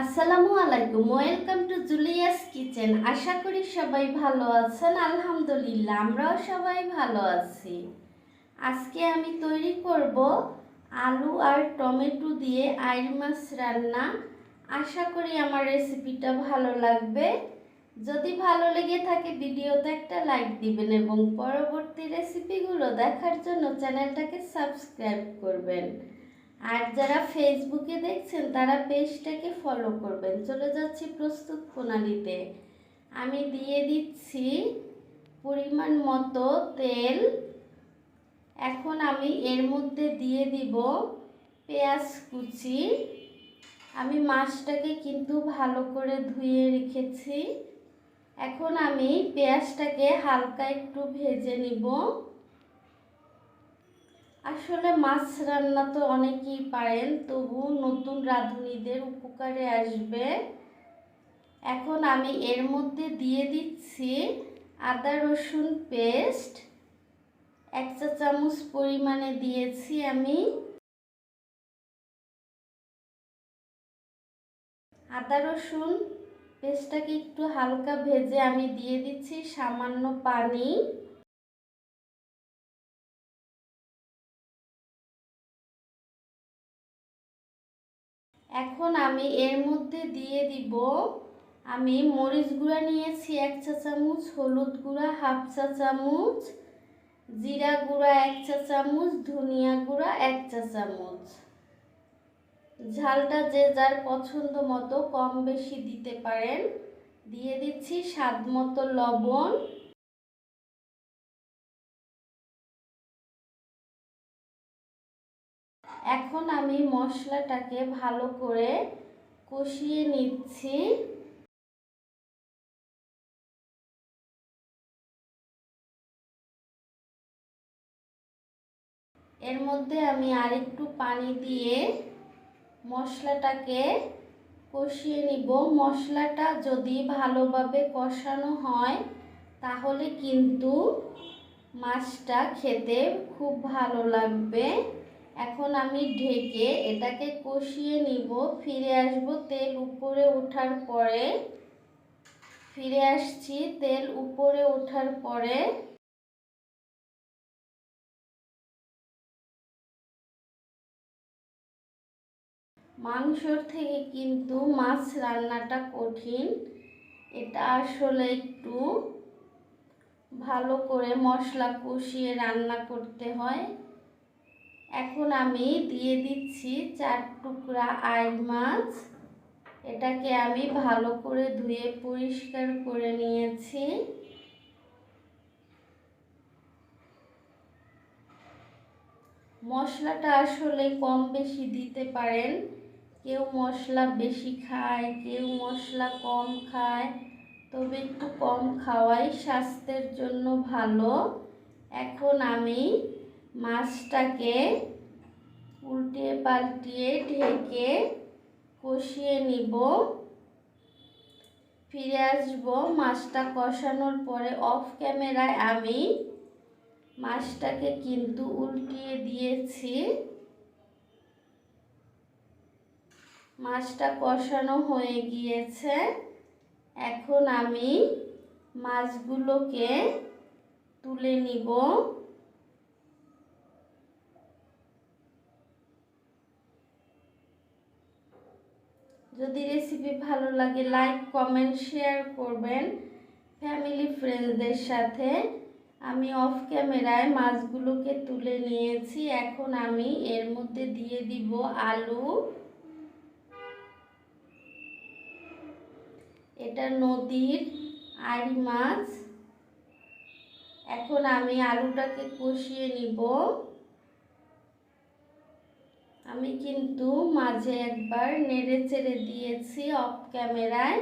আসসালামু আলাইকুম, welcome to Julius kitchen. আশা করি সবাই ভালো আছেন, আলহামদুলিল্লাহ, আমরাও সবাই ভালো আছি। আজকে আমি তৈরি করব আলু আর টমেটো দিয়ে আইর মাছ রান্না। আশা করি আমার রেসিপিটা ভালো লাগবে। যদি ভালো লেগে থাকে, ভিডিওতে একটা লাইক দিবেন এবং পরবর্তী রেসিপিগুলো দেখার জন্য চ্যানেলটাকে সাবস্ক্রাইব করবেন। আর যারা ফেসবুকে দেখছেন, তারা পেজটাকে ফলো করবেন। চলে যাচ্ছি প্রস্তুত প্রণালীতে। আমি দিয়ে দিচ্ছি পরিমাণ মতো তেল। এখন আমি এর মধ্যে দিয়ে দিব পেঁয়াজ কুচি। আমি মাছটাকে কিন্তু ভালো করে ধুয়ে রেখেছি। এখন আমি পেঁয়াজটাকে হালকা একটু ভেজে নিব। আসলে মাছ রান্না তো অনেকেই পারেন, তবু নতুন রাঁধুনিদের উপকারে আসবে। এখন আমি এর মধ্যে দিয়ে দিচ্ছি আদা রসুন পেস্ট। এক চা চামচ পরিমাণে দিয়েছি আমি। আদা রসুন পেস্টটাকে একটু হালকা ভেজে আমি দিয়ে দিচ্ছি সামান্য পানি। আমি এর মধ্যে দিয়ে দিব। আমি মরিচ গুঁড়া নিয়েছি এক চা চামচ, হলুদ গুঁড়া হাফ চা চামচ, জিরা গুঁড়া এক চা চামচ, ধনিয়া গুঁড়া এক চা চামচ। ঝালটা যে যার পছন্দ মতো কম বেশি দিতে পারেন। দিয়ে দিচ্ছি স্বাদ মতো লবণ। এখন আমি মশলাটাকে ভালো করে কষিয়ে নিচ্ছি। এর মধ্যে আমি আরেকটু পানি দিয়ে মশলাটাকে কষিয়ে নিব। মশলাটা যদি ভালোভাবে কষানো হয়, তাহলে কিন্তু মাছটা খেতে খুব ভালো লাগবে। এখন আমি ঢেকে এটাকে কষিয়ে নিব, ফিরে আসব তেল উপরে ওঠার পরে। ফিরে আসছি তেল উপরে ওঠার পরে। মাংসর থেকে কিন্তু মাছ রান্নাটা কঠিন। এটা আসলে একটু ভালো করে মশলা কষিয়ে রান্না করতে হয়। এখন আমি দিয়ে দিচ্ছি চার টুকরা আইল মাছ। এটাকে আমি ভালো করে ধুয়ে পরিষ্কার করে নিয়েছি। মশলাটা আসলে কম বেশি দিতে পারেন। কেউ মশলা বেশি খায়, কেউ মশলা কম খায়। তবে একটু কম খাওয়াই স্বাস্থ্যের জন্য ভালো। এখন আমি মাছটাকে উল্টিয়ে পাল্টিয়ে ঢেকে কষিয়ে নিব। ফিরে আসব মাছটা কষানোর পরে অফ ক্যামেরায় আমি। মাছটাকে কিন্তু উল্টিয়ে দিয়েছি। মাছটা কষানো হয়ে গিয়েছে। এখন আমি মাছগুলোকে তুলে নিব। যদি রেসিপি ভালো লাগে লাইক কমেন্ট শেয়ার করবেন ফ্যামিলি ফ্রেন্ডদের সাথে। আমি অফ ক্যামেরায় মাছগুলোকে তুলে নিয়েছি। এখন আমি এর মধ্যে দিয়ে দিব আলু। এটা নদীর আড়ি মাছ। এখন আমি আলুটাকে কষিয়ে নিব। আমি কিন্তু মাঝে একবার নেড়ে চেড়ে দিয়েছি অফ ক্যামেরায়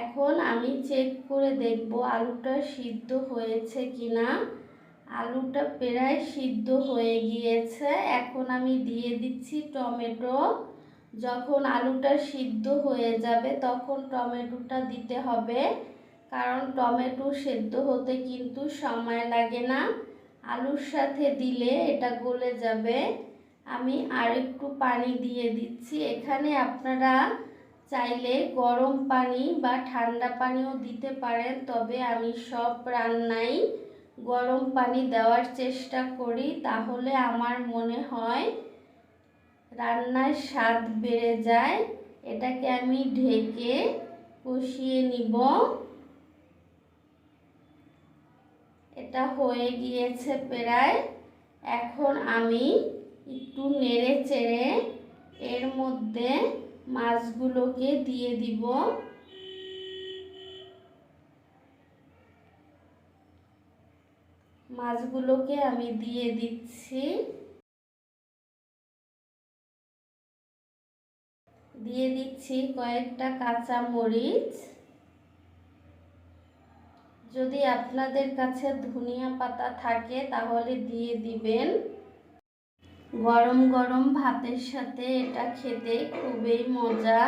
এখন আমি চেক করে দেখব আলুটা সিদ্ধ হয়েছে কিনা। আলুটা প্রায় সিদ্ধ হয়ে গিয়েছে। এখন আমি দিয়ে দিচ্ছি টমেটো। যখন আলুটা সিদ্ধ হয়ে যাবে তখন টমেটোটা দিতে হবে। কারণ টমেটো সেদ্ধ হতে কিন্তু সময় লাগে না। আলুর সাথে দিলে এটা গলে যাবে। আমি আর একটু পানি দিয়ে দিচ্ছি। এখানে আপনারা চাইলে গরম পানি বা ঠান্ডা পানিও দিতে পারেন, তবে আমি সব রান্নাই গরম পানি দেওয়ার চেষ্টা করি। তাহলে আমার মনে হয় রান্নার স্বাদ বেড়ে যায়। এটাকে আমি ঢেকে কষিয়ে নিব। এটা হয়ে গিয়েছে প্রায়। এখন আমি একটু নেড়ে চেড়ে এর মধ্যে মাছগুলোকে দিয়ে দিব। মাছগুলোকে আমি দিয়ে দিচ্ছি। দিয়ে দিচ্ছি কয়েকটা কাঁচা মরিচ যদি আপনাদের কাছে ধনিয়া পাতা থাকে তাহলে দিয়ে দিবেন। গরম গরম ভাতের সাথে এটা খেতে খুবই মজা।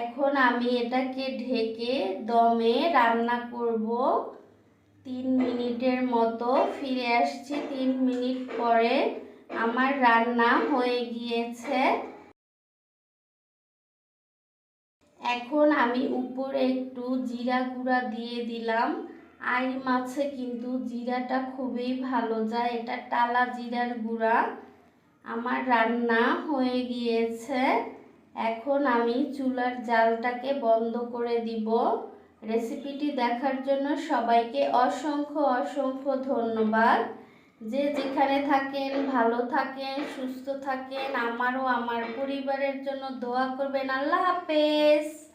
এখন আমি এটাকে ঢেকে দমে রান্না করব। তিন মিনিটের মতো ফিরে আসছি, তিন মিনিট পরে আমার রান্না হয়ে গিয়েছে। এখন আমি উপরে একটু জিরা গুঁড়া দিয়ে দিলাম। আই মাছে কিন্তু জিরাটা খুবই ভালো যায়, এটা টালা জিরার গুঁড়া। আমার রান্না হয়ে গিয়েছে। এখন আমি চুলার জালটাকে বন্ধ করে দিব। রেসিপিটি দেখার জন্য সবাইকে অসংখ্য অসংখ্য ধন্যবাদ। যে যেখানে থাকেন, ভালো থাকেন, সুস্থ থাকেন, আমারও, আমার পরিবারের জন্য দোয়া করবেন। আল্লাহ হাফেজ।